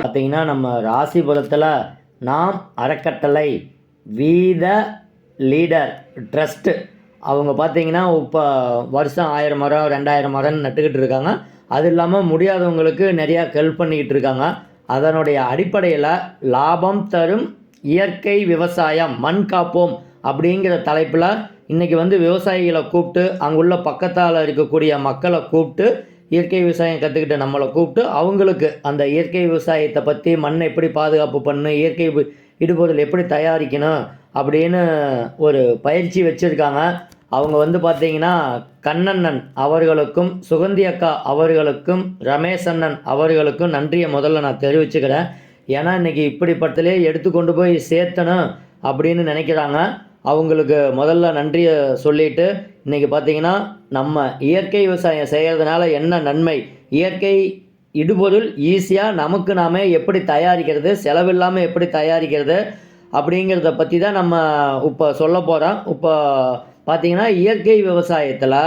பார்த்தீங்கன்னா நம்ம ராசிபுரத்தில் நாம் அறக்கட்டளை வீத லீடர் ட்ரஸ்ட்டு அவங்க பார்த்தீங்கன்னா இப்போ வருஷம் ஆயிரம் மரம் ரெண்டாயிரம் மரம்னு நட்டுக்கிட்டு இருக்காங்க. அது இல்லாமல் முடியாதவங்களுக்கு நிறையா ஹெல்ப் பண்ணிக்கிட்டு இருக்காங்க. அதனுடைய அடிப்படையில் லாபம் தரும் இயற்கை விவசாயம் மண் காப்போம் அப்படிங்கிற தலைப்பில் இன்றைக்கி வந்து விவசாயிகளை கூப்பிட்டு அங்குள்ள பக்கத்தால் இருக்கக்கூடிய மக்களை கூப்பிட்டு இயற்கை விவசாயம் கற்றுக்கிட்ட நம்மளை கூப்பிட்டு அவங்களுக்கு அந்த இயற்கை விவசாயத்தை பற்றி மண்ணை எப்படி பாதுகாப்பு பண்ணணும் இயற்கை இடுபொருள் எப்படி தயாரிக்கணும் அப்படின்னு ஒரு பயிற்சி வச்சுருக்காங்க. அவங்க வந்து பார்த்தீங்கன்னா கண்ணண்ணன் அவர்களுக்கும் சுகந்தி அக்கா அவர்களுக்கும் ரமேஷ் அண்ணன் அவர்களுக்கும் நன்றியை முதல்ல நான் தெரிவிச்சுக்கிறேன். ஏன்னா இன்றைக்கி இப்படிப்பட்டலே எடுத்து கொண்டு போய் சேர்த்தணும் அப்படின்னு நினைக்கிறாங்க. அவங்களுக்கு முதல்ல நன்றியை சொல்லிட்டு இன்றைக்கி பார்த்தீங்கன்னா நம்ம இயற்கை விவசாயம் செய்கிறதுனால என்ன நன்மை? இயற்கை இடுபொருள் ஈஸியாக நமக்கு நாமே எப்படி தயாரிக்கிறது செலவில்லாமல் எப்படி தயாரிக்கிறது அப்படிங்கிறத பற்றி தான் நம்ம இப்போ சொல்ல போகிறோம் இப்போ பார்த்திங்கன்னா இயற்கை விவசாயத்தில்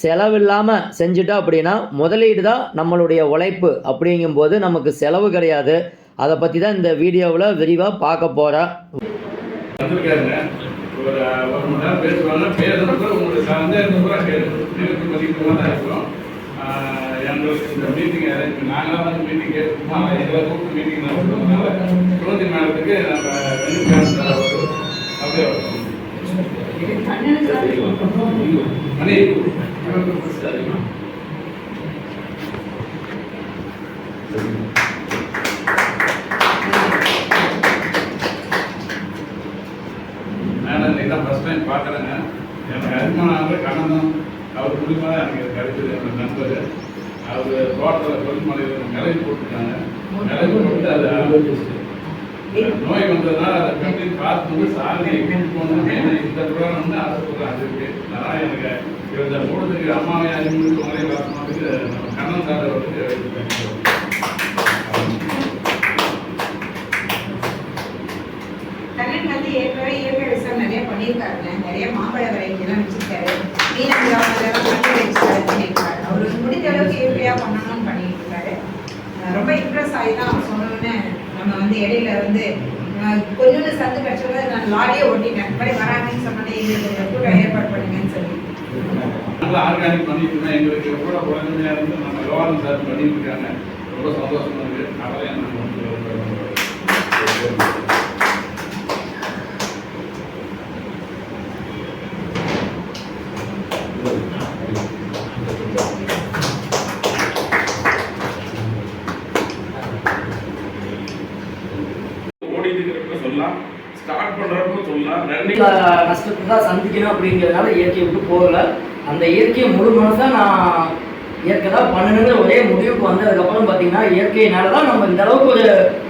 செலவில்லாமல் செஞ்சுட்டோம் அப்படின்னா முதலீடு தான் நம்மளுடைய உழைப்பு அப்படிங்கும்போது நமக்கு செலவு கிடையாது. அதை பற்றி தான் இந்த வீடியோவில் விரிவாக பார்க்க போகிறோம் ஒரு மணி நேரம் பேசுவாங்க பேசுறப்ப உங்களுக்கு சந்தேகம் கூட கேட்கும் எனக்கு மதிக்கமாக தான் இருக்கும் ஆஹ் எங்களுக்கு இந்த மீட்டிங் அரேஞ்ச் நாங்களாம் வந்து மீட்டிங் கேட்டுமா எங்களை கூப்பிட்டு மீட்டிங் நடத்துறதுனால சுகந்தி மேடத்துக்கு நம்ம வெள்ளிக்கிழமை ஒரு அப்படியே வரும். மணி பார்க்குறேங்க. எனக்கு அறிமுகமானவர் கண்ணனும் அவர் மூலியமாக எனக்கு கிடைச்சது என்னோட நண்பர். அவர் தோட்டத்தில் கொல்லிமலையில் மிளகு போட்டுருக்காங்க. மிளகு போட்டு அதை அனுபவிச்சு நோய் வந்ததுனால அதை கம்பெனி பார்த்து வந்து கூட்டு போகணும் ஏன்னா இந்த ப்ரோக்ராம் வந்து ஆசைப்படுறேன் அது இருக்கு. அதனால் எனக்கு இந்த மூடத்துக்கு அம்மாவை அறிமுக முறை பார்க்கணுன்றதுக்கு நம்ம கண்ணன் சார் அவருக்கு தேங்க்யூ. கண்ணன் வந்து ஏற்கனவே இயற்கை விவசாயம் நிறைய பண்ணியிருக்காருங்க நிறைய மாம்பழ வெரைட்டி எல்லாம் வச்சிருக்காரு மீனங்காமல் எல்லாம் பண்ணி வச்சிருக்காரு பண்ணியிருக்காரு அவரு முடிஞ்ச அளவுக்கு இயற்கையா பண்ணணும்னு பண்ணிட்டு இருக்காரு அஹ் ரொம்ப இம்ப்ரெஸ் ஆகி தான் சொன்னோன்னே நம்ம வந்து இடையில வந்து கொஞ்சோண்டு சந்து கிடைச்சோட நான் லாரியே ஓட்டிட்டேன். இந்த வராங்கன்னு சொன்னோன்னே எங்களுக்கு கூட ஏற்பாடு பண்ணுங்கன்னு சொல்லி. நல்லா ஆர்கானிக் பண்ணிட்டு இருந்தேன். எங்களுக்கு கூட குழந்தையா இருந்து நம்ம கவர்மெண்ட் சார் பண்ணிட்டு இருக்காங்க. ரொம்ப சந்தோஷமா இருக்கு. அவரே கஷ்டத்தை தான் சந்திக்கணும் அப்படிங்கிறதுனால இயற்கையை விட்டு போகல. அந்த இயற்கையை முழு மனசாக நான் இயற்கை தான் பண்ணணுங்கிற ஒரே முடிவுக்கு வந்ததுக்கப்புறம் பார்த்தீங்கன்னா இயற்கையினால தான் நம்ம இந்த அளவுக்கு ஒரு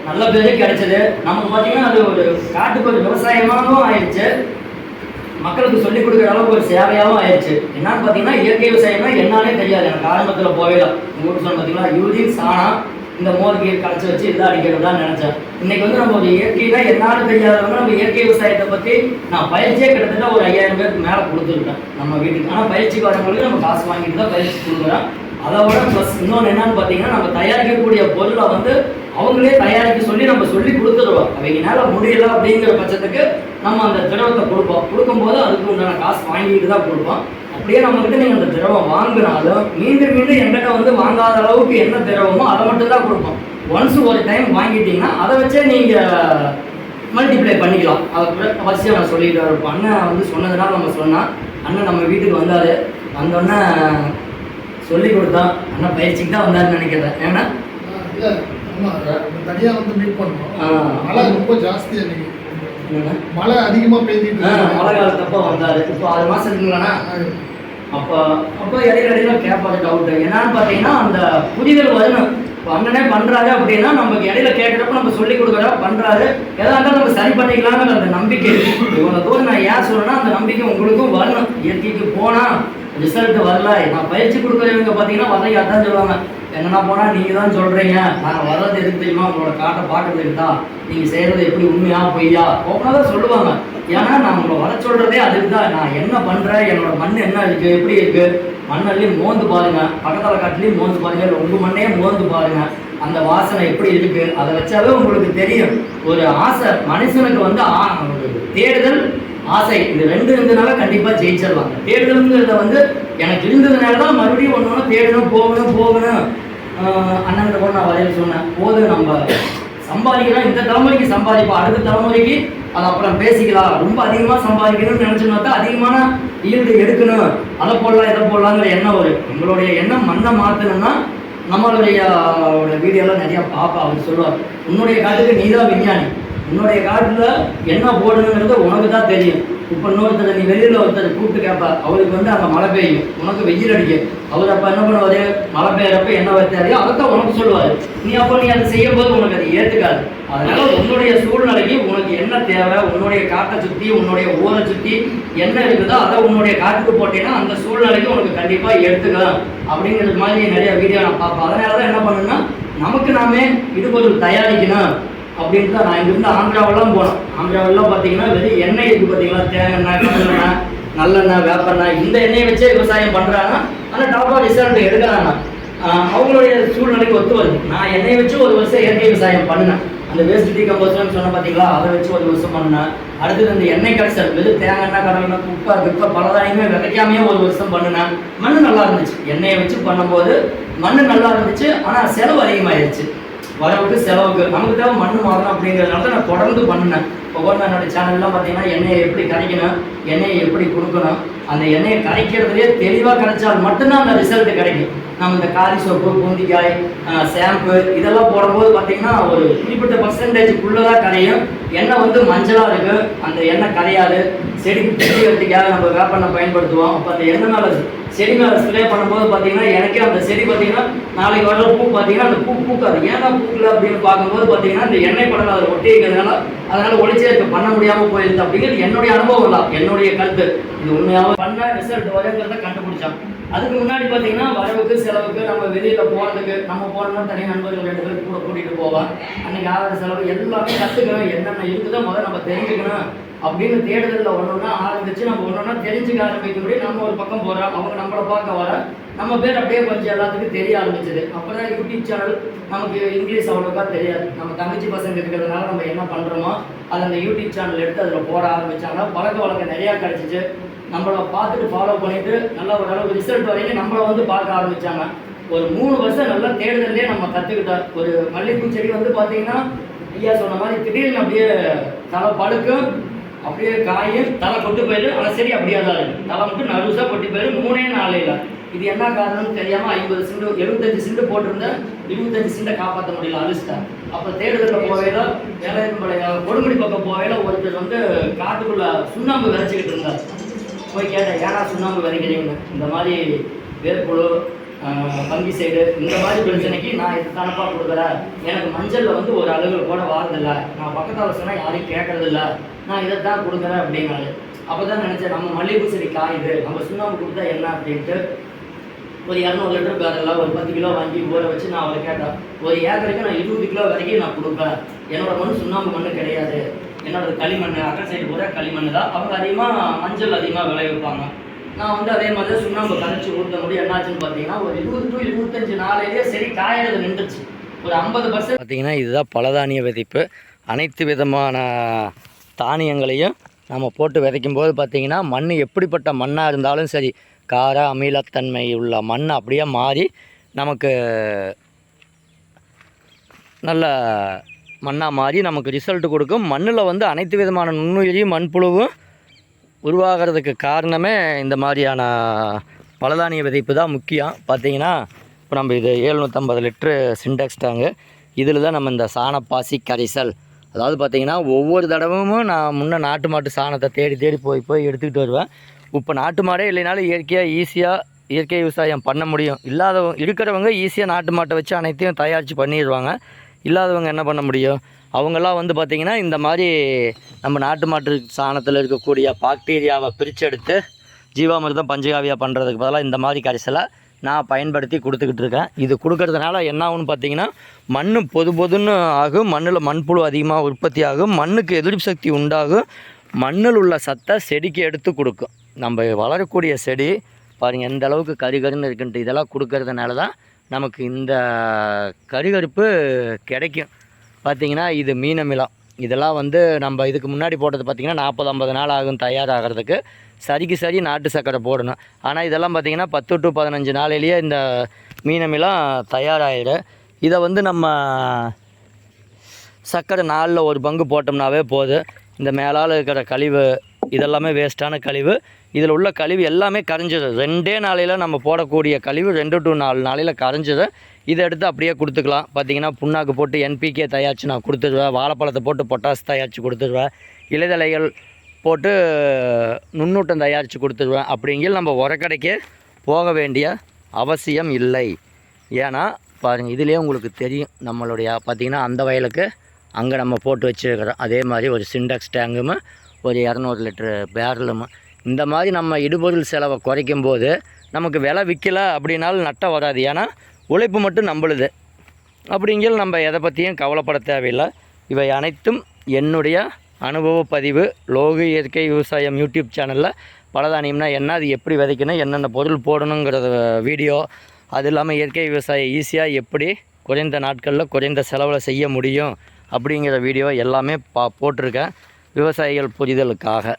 நல்ல பேரே கிடைச்சது. நமக்கு பார்த்தீங்கன்னா அது ஒரு காட்டுக்கு ஒரு விவசாயமாகவும் ஆயிடுச்சு மக்களுக்கு சொல்லிக் கொடுக்குற அளவுக்கு ஒரு சேவையாகவும் ஆயிடுச்சு என்னன்னு பார்த்தீங்கன்னா இயற்கை விவசாயம்னா என்னன்னே தெரியாது. எனக்கு ஆரம்பத்தில் போகலாம் உங்களுக்கு சொன்ன பார்த்தீங்களா யூரின் சாணம் இந்த மோர் கீர் கரைச்சி வச்சு இதாக அடிக்கிறதா நினச்சேன். இன்னைக்கு வந்து நம்ம இயற்கையில் இயற்கைனா தெரியாதவங்க நம்ம இயற்கை விவசாயத்தை பற்றி நான் பயிற்சியே கிட்டத்தட்ட ஒரு ஐயாயிரம் பேருக்கு மேலே கொடுத்துருக்கேன் நம்ம வீட்டுக்கு. ஆனால் பயிற்சிக்கு வரவங்களுக்கு நம்ம காசு வாங்கிட்டு தான் பயிற்சி கொடுக்குறோம் அதை விட ப்ளஸ் இன்னொன்று என்னன்னு பார்த்தீங்கன்னா நம்ம தயாரிக்கக்கூடிய பொருளை வந்து அவங்களே தயாரிக்க சொல்லி நம்ம சொல்லி கொடுத்துருவோம் அவங்கனால முடியல அப்படிங்கிற பட்சத்துக்கு நம்ம அந்த திரவத்தை கொடுப்போம். கொடுக்கும்போது அதுக்கு உண்டான காசு வாங்கிட்டு தான் கொடுப்போம். அப்படியே நம்மகிட்ட நீங்கள் அந்த திரவம் வாங்கினாலும் மீண்டும் மீண்டும் எங்கிட்ட வந்து வாங்காத அளவுக்கு என்ன திரவமோ அதை மட்டும் தான் கொடுப்போம். ஒன்ஸ் ஒரு டைம் வாங்கிட்டீங்கன்னா அதை வச்சே நீங்கள் மல்டிப்ளை பண்ணிக்கலாம். அது அவசியம் நான் சொல்லிட்டு இருப்போம் அண்ணன் வந்து சொன்னதுனால நம்ம சொன்னா அண்ணன் நம்ம வீட்டுக்கு வந்தார். வந்தோடனே சொல்லி கொடுத்தான். அண்ணன் பயிற்சிக்கு தான் வந்தாருன்னு நினைக்கிறேன். ஏன்னா? இல்ல, ஆமா, நம்ம தனியா வந்து மீட் பண்ணோம். ரொம்ப ஜாஸ்தி அன்னைக்கு என்னண்ணா? மழை அதிகமா பெய்ஞ்சிட்டு. மழை காலத்தப்போ வந்தார். இப்போ ஆறு மாதம் இருக்குங்களாண்ணா ஆ, அப்போ அப்போ இடையில இடையில கேட்பாரு டவுட் என்னன்னு பார்த்தீங்கன்னா அந்த புரிதல் வரணும். இப்போ அண்ணனே பண்ணுறாரு அப்படின்னா நமக்கு இடையில கேட்குறப்ப நம்ம சொல்லி கொடுக்குறா பண்ணுறாரு எதா இருந்தாலும் நம்ம சரி பண்ணிக்கலாங்கிற அந்த நம்பிக்கை இவ்வளோ தூரம் நான் ஏன் சொல்றேன்னா அந்த நம்பிக்கை உங்களுக்கும் வரணும். இயற்கைக்கு போனால் ரிசல்ட் வரல. நான் பயிற்சி கொடுக்குறவங்க பார்த்தீங்கன்னா வரைய அதான் சொல்லுவாங்க. என்னென்னா போனால் நீங்கள் தான் சொல்கிறீங்க நாங்கள் வர்றது எதுக்கு தெரியுமா? உங்களோட காட்டை பார்க்கறதுக்கு தான் நீங்கள் செய்கிறது எப்படி உண்மையா பொய்யா? போனால் தான் சொல்லுவாங்க. ஏன்னா நான் உங்களை வர சொல்கிறதே அதுக்கு தான். நான் என்ன பண்ணுறேன் என்னோட மண் என்ன இருக்குது எப்படி இருக்குது மண்ணல்லையும் மோந்து பாருங்கள் பக்கத்தில் காட்டிலையும் மோந்து பாருங்கள் இல்லை உங்கள் மண்ணையே மோந்து பாருங்கள் அந்த வாசனை எப்படி இருக்குது அதை வச்சாவே உங்களுக்கு தெரியும். ஒரு ஆசை மனுஷனுக்கு வந்து ஆ- தேடுதல் ஆசை. இது ரெண்டு இருந்ததுனால கண்டிப்பா ஜெயிச்சிடலாம் தேடுதல்ங்கிறத வந்து எனக்கு இருந்ததுனால தான் மறுபடியும் ஒன்று ஒன்று தேடணும் போகணும் போகணும். அண்ணன் கூட நான் வரையில் சொன்னேன். போது நம்ம சம்பாதிக்கலாம். இந்த தலைமுறைக்கு சம்பாதிப்போம். அடுத்த தலைமுறைக்கு அது அப்புறம் பேசிக்கலாம். ரொம்ப அதிகமாக சம்பாதிக்கணும்னு நினச்சோம்னா தான் அதிகமான ஈல்டு எடுக்கணும். அதை போடலாம் இதை போடலாங்கிற எண்ணம் வரும் எங்களுடைய எண்ணம் மண்ணை மாற்றணும்னா நம்மளுடைய வீடியோலாம் நிறையா பார்ப்பா அவர் சொல்லுவார். உன்னுடைய காட்டுக்கு நீ தான் விஞ்ஞானி. உன்னுடைய காட்டில் என்ன போடணுங்கிறது உனக்கு தான் தெரியும். இப்போ இன்னொருத்தர் நீ வெளியில் ஒருத்தர் கூப்பிட்டு கேட்பா அவருக்கு வந்து அங்கே மழை பெய்யும். உனக்கு வெயில் அடிக்கும் அவர் அப்போ என்ன பண்ணுவார்? மழை பெய்யறப்ப என்ன வைத்தாரையோ அதைத்தான் உனக்கு சொல்லுவார். நீ அப்போ நீ அதை செய்யும் போது உனக்கு அது ஏற்றுக்காது அதனால உன்னுடைய சூழ்நிலைக்கு உனக்கு என்ன தேவை உன்னுடைய காட்டை சுற்றி உன்னுடைய ஊரை சுற்றி என்ன இருக்குதோ அதை உன்னுடைய காட்டுக்கு போட்டீங்கன்னா அந்த சூழ்நிலைக்கு உனக்கு கண்டிப்பாக எடுத்துக்கலாம். அப்படிங்கிறது மாதிரி நிறைய வீடியோ நான் பார்ப்பேன். அதனால தான் என்ன பண்ணுன்னா நமக்கு நாமே இது கொஞ்சம் தயாரிக்கணும். அப்படின்ட்டு தான் நான் இங்கிருந்து ஆந்திராவெல்லாம் போனோம் ஆந்திராவெல்லாம் பார்த்தீங்கன்னா வெறும் எண்ணெய் இருக்குது பார்த்தீங்களா? தேங்காய் கடலெண்ணெய் நல்லெண்ணெய் வேப்பெண்ணெய் இந்த எண்ணெயை வச்சே விவசாயம் பண்ணுறாங்க ஆனால் டாப்பாக ரிசல்ட் எடுக்கிறாங்க. அவங்களுடைய சூழ்நிலைக்கு ஒத்து வருது. நான் எண்ணெயை வச்சு ஒரு வருஷம் இயற்கை விவசாயம் பண்ணினேன். அந்த வேஸ்ட் டீகம்போசர்னு சொன்ன பார்த்தீங்களா? அதை வச்சு ஒரு வருஷம் பண்ணினேன். அடுத்தது இந்த எண்ணெய் கடைசல் வெறும் தேங்காய் எண்ணெய் கடலெண்ணெய் குப்பை குப்பை பலதாயுமே விதைக்காமையே ஒரு வருஷம் பண்ணினேன். மண் நல்லா இருந்துச்சு. எண்ணெயை வச்சு பண்ணும்போது மண் நல்லா இருந்துச்சு. ஆனால் செலவு அதிகமாயிருச்சு. வரவுக்கு செலவுக்கு. நமக்கு தேவை மண் மாறணும் அப்படிங்கிறதுனால தான் நான் தொடர்ந்து பண்ணினேன். ஒவ்வொரு என்னோட சேனல்லாம் பார்த்தீங்கன்னா எண்ணெயை எப்படி கரைக்கணும் எண்ணெயை எப்படி கொடுக்கணும் அந்த எண்ணெயை கரைக்கிறதுலே தெளிவாக கரைச்சால் மட்டும்தான் அந்த ரிசல்ட் கிடைக்கும். நம்ம இந்த காரி சோப்பு பூந்திக்காய் ஷாம்பு இதெல்லாம் போடும்போது பார்த்தீங்கன்னா ஒரு குறிப்பிட்ட பர்சன்டேஜுக்குள்ளே தான் கரையும். எண்ணெய் வந்து மஞ்சளாக இருக்கு. அந்த எண்ணெய் கரையாது. செடிக்கு பிடி வெட்டிக்காக நம்ம வேப்பெண்ணெய் பயன்படுத்துவோம். அப்போ அந்த எண்ணெய் மேலே செடி மேலே ஸ்ப்ரே பண்ணும்போது பார்த்தீங்கன்னா எனக்கே அந்த செடி பார்த்தீங்கன்னா நாளைக்கு வர பூ பார்த்தீங்கன்னா அந்த பூ பூக்காது. ஏன்னா பூக்கல அப்படின்னு பார்க்கும்போது பார்த்தீங்கன்னா இந்த எண்ணெய் படம் அதில் ஒட்டி இருக்கிறதுனால அதனால் ஒளிச்சேர்க்கை பண்ண முடியாமல் போயிருது அப்படிங்கிறது என்னுடைய அனுபவம் தான் என்னுடைய கருத்து. இது உண்மையாக பண்ண ரிசல்ட் வருங்கிறத கண்டுபிடிச்சான். அதுக்கு முன்னாடி பார்த்தீங்கன்னா வரவுக்கு செலவுக்கு நம்ம வெளியில் போகிறதுக்கு நம்ம போனோம்னா தனி நண்பர்கள் ரெண்டு பேர் கூட கூட்டிகிட்டு போவோம் அன்னைக்கு ஆகிற செலவு எல்லாமே கற்றுக்கணும் என்னென்ன இருக்குதோ முதல்ல நம்ம தெரிஞ்சுக்கணும். அப்படின்னு தேடுதலில் ஒன்றுனா ஆரம்பிச்சு நம்ம ஒன்றுனா தெரிஞ்சுக்க ஆரம்பிக்கும்படி நம்ம ஒரு பக்கம் போகிறோம் அவங்க நம்மளை பார்க்க வர நம்ம பேர் அப்படியே கொஞ்சம் எல்லாத்துக்கும் தெரிய ஆரம்பிச்சது. அப்போ தான் யூடியூப் சேனல் நமக்கு இங்கிலீஷ் அவ்வளோக்கா தெரியாது. நம்ம தங்கச்சி பசங்க இருக்கிறதுனால நம்ம என்ன பண்ணுறோமோ அதை அந்த யூடியூப் சேனல் எடுத்து அதில் போட ஆரம்பிச்சாங்க. பழக்க வழக்கம் நிறையா கிடச்சிச்சு. நம்மளை பார்த்துட்டு ஃபாலோ பண்ணிட்டு நல்ல அளவுக்கு ரிசல்ட் வரைக்கும் நம்மளை வந்து பார்க்க ஆரம்பித்தாங்க ஒரு மூணு வருஷம் நல்லா தேடுதல்லே நம்ம கற்றுக்கிட்டோம் ஒரு மல்லிகைப்பூ செடி வந்து பார்த்தீங்கன்னா ஐயா சொன்ன மாதிரி திடீர்னு அப்படியே தலை படுக்கும் அப்படியே காயும் தலை கொட்டு போயிடும். ஆனால் செடி அப்படியே தான் இருக்கும் தலை மட்டும் நறுசாக கொட்டி போயிடும். மூணே நாளையில் இது என்ன காரணம்னு தெரியாமல் ஐம்பது சிண்டு எழுபத்தஞ்சு சிண்டு போட்டிருந்தேன். இருபத்தஞ்சு சிண்டை காப்பாற்ற முடியல அழிச்சிட்டேன் அப்போ தேடுதலில் போகையில வேலையம்பாளைய கொடுமுடி பக்கம் போகையில ஒருத்தர் வந்து காட்டுக்குள்ளே சுண்ணாம்பு விதைச்சிக்கிட்டு இருந்தார். போய் கேட்டேன் ஏன்னா சுண்ணாம்பு விதைக்கிறீங்க இந்த மாதிரி வேர்ப்புழு பங்கி சைடு இந்த மாதிரி பிரச்சனைக்கு நான் இது தானப்பா கொடுக்குறேன் எனக்கு மஞ்சளில் வந்து ஒரு அளவு கூட வாரதில்லை. நான் பக்கத்தில் சொன்னால் யாரையும் கேட்கறதில்ல நான் இதை தான் கொடுக்குறேன் அப்படின்னாரு. அப்போ தான் நினச்சேன் நம்ம மல்லிகைப்பூ செடி காயுது. நம்ம சுண்ணாம்பு கொடுத்தா என்ன? அப்படின்ட்டு ஒரு இரநூறு லிட்டர் பேரில் ஒரு பத்து கிலோ வாங்கி ஊற வச்சு நான் அவரை கேட்டேன். ஒரு ஏக்கருக்கு நான் இருபது கிலோ வரைக்கும் நான் கொடுப்பேன். என்னோட மண் சுண்ணாம்பு மண் கிடையாது. என்னோட களிமண் அக்கறை சைடு பூரா களிமண் தான். அவங்க அதிகமாக மஞ்சள் அதிகமாக விளைவிப்பாங்க நான் வந்து அதே மாதிரி சுண்ணாம்பு கரைச்சி ஊற்ற முடியும். என்னாச்சுன்னு பார்த்தீங்கன்னா ஒரு இருபது டு இருபத்தஞ்சு நாளையிலே சரி காயறது நின்றுச்சு. ஒரு ஐம்பது பர்சன்ட் பார்த்தீங்கன்னா இதுதான் பலதானிய விதைப்பு. அனைத்து விதமான தானியங்களையும் நம்ம போட்டு விதைக்கும் போது பார்த்திங்கன்னா மண் எப்படிப்பட்ட மண்ணாக இருந்தாலும் சரி கார அமிலத்தன்மை உள்ள மண் அப்படியே மாறி நமக்கு நல்ல மண்ணாக மாறி நமக்கு ரிசல்ட் கொடுக்கும். மண்ணில் வந்து அனைத்து விதமான நுண்ணுயிரியும் மண்புழுவும் உருவாகிறதுக்கு காரணமே இந்த மாதிரியான பலதானிய விதைப்பு தான் முக்கியம். பார்த்திங்கன்னா இப்போ நம்ம இது ஏழ்நூற்றம்பது லிட்ரு சின்டெக்ஸ் டேங்கு இதில் தான் நம்ம இந்த சாணப்பாசி கரைசல். அதாவது பார்த்தீங்கன்னா ஒவ்வொரு தடவையும் நான் முன்ன நாட்டு மாட்டு சாணத்தை தேடி தேடி போய் போய் எடுத்துக்கிட்டு வருவேன். இப்போ நாட்டு மாடே இல்லைனாலும் இயற்கையாக ஈஸியாக இயற்கை விவசாயம் பண்ண முடியும். இல்லாதவங்க இருக்கிறவங்க ஈஸியாக நாட்டு மாட்டை வச்சு அனைத்தையும் தயாரித்து பண்ணிடுவாங்க. இல்லாதவங்க என்ன பண்ண முடியும்? அவங்கெல்லாம் வந்து பார்த்திங்கன்னா இந்த மாதிரி நம்ம நாட்டு மாட்டு சாணத்தில் இருக்கக்கூடிய பாக்டீரியாவை பிரிச்செடுத்து ஜீவாமிர்தம் பஞ்சகாவியாக பண்ணுறதுக்கு பதிலாக இந்த மாதிரி கரைசலை நான் பயன்படுத்தி கொடுத்துக்கிட்டு இருக்கேன். இது கொடுக்கறதுனால என்ன ஆகும்னு பார்த்தீங்கன்னா மண் பொது பொதுன்னு ஆகும் மண்ணில் மண்புழு அதிகமாக உற்பத்தி ஆகும் மண்ணுக்கு எதிர்ப்பு சக்தி உண்டாகும் மண்ணில் உள்ள சத்தை செடிக்கு எடுத்து கொடுக்கும். நம்ம வளரக்கூடிய செடி பாருங்கள் எந்த அளவுக்கு கரு கருன்னு இருக்குன்ட்டு இதெல்லாம் கொடுக்கறதுனால தான் நமக்கு இந்த கருகருப்பு கிடைக்கும். பார்த்திங்கன்னா இது மீனமிலம் இதெல்லாம் வந்து நம்ம இதுக்கு முன்னாடி போட்டது பார்த்திங்கன்னா நாற்பது ஐம்பது நாள் ஆகும் தயாராகிறதுக்கு. சரிக்கு சரி நாட்டு சர்க்கரை போடணும். ஆனால் இதெல்லாம் பார்த்திங்கன்னா பத்து டு பதினஞ்சு நாளிலேயே இந்த மீனமிலாம் தயாராகிடும் இதை வந்து நம்ம சர்க்கரை நாளில் ஒரு பங்கு போட்டோம்னாவே போதும். இந்த மேலால் இருக்கிற கழிவு இதெல்லாமே வேஸ்ட்டான கழிவு இதில் உள்ள கழிவு எல்லாமே கரைஞ்சிடும் ரெண்டே நாளையில் நம்ம போடக்கூடிய கழிவு ரெண்டு டு நாலு நாளையில் கரைஞ்சது. இதை எடுத்து அப்படியே கொடுத்துக்கலாம். பார்த்தீங்கன்னா புண்ணாக்கு போட்டு என்பிகே தயாரித்து நான் கொடுத்துருவேன். வாழைப்பழத்தை போட்டு பொட்டாஸ் தயாரித்து கொடுத்துருவேன். இலைதலைகள் போட்டு நுண்ணூட்டம் தயாரித்து கொடுத்துருவேன். அப்படிங்கிற நம்ம உரக்கடைக்கே போக வேண்டிய அவசியம் இல்லை. ஏன்னா பாருங்கள் இதுலேயே உங்களுக்கு தெரியும். நம்மளுடைய பார்த்திங்கன்னா அந்த வயலுக்கு அங்கே நம்ம போட்டு வச்சுருக்கிறோம். அதே மாதிரி ஒரு சிண்டெக்ஸ் டேங்குமே ஒரு இரநூறு லிட்டரு பேரலுமே இந்த மாதிரி நம்ம இடுபொருள் செலவை குறைக்கும் போது நமக்கு விலை விற்கல அப்படின்னாலும் நட்டம் வராது. ஏன்னா உழைப்பு மட்டும் நம்பளுது. அப்படிங்கிற நம்ம எதை பற்றியும் கவலைப்பட தேவையில்லை. இவை அனைத்தும் என்னுடைய அனுபவ பதிவு. லோகு இயற்கை விவசாயம் யூடியூப் சேனலில் பலதானியம்னா என்ன அது எப்படி விதைக்கணும் என்னென்ன பொருள் போடணுங்கிறத வீடியோ. அது இல்லாமல் இயற்கை விவசாயம் ஈஸியாக எப்படி குறைந்த நாட்களில் குறைந்த செலவில் செய்ய முடியும் அப்படிங்கிற வீடியோ எல்லாமே பா போட்டிருக்கேன். விவசாயிகள் புரிதலுக்காக.